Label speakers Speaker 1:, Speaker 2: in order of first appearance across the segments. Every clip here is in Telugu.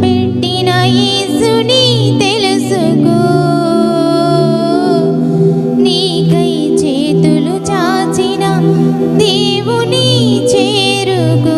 Speaker 1: పెట్టిన తెలుసుకో. నీకై చేతులు చాచిన దేవుని చేరుకు.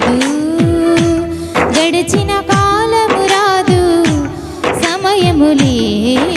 Speaker 1: లేదు. గడిచిన కాలము రాదు సమయము లేదు.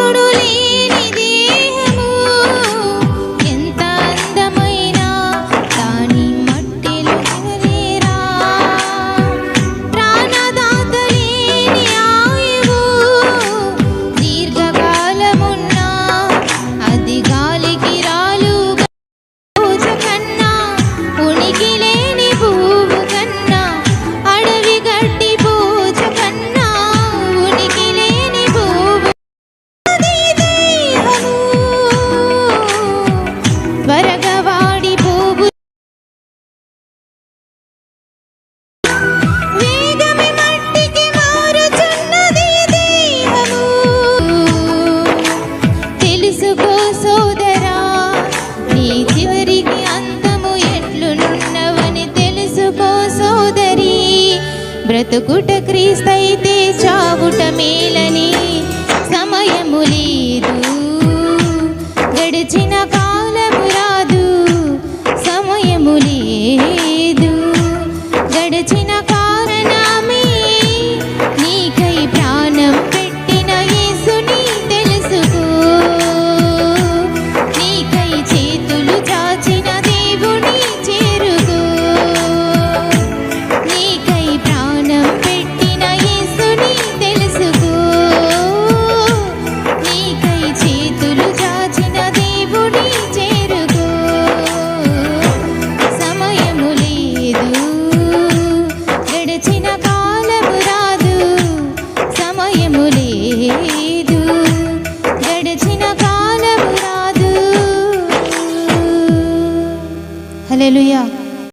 Speaker 1: ನೋಡು బ్రతుకుట క్రీస్తైతే చావుట మేలని సమయము లేదు. గడిచిన కాలము రాదు సమయము లేదు.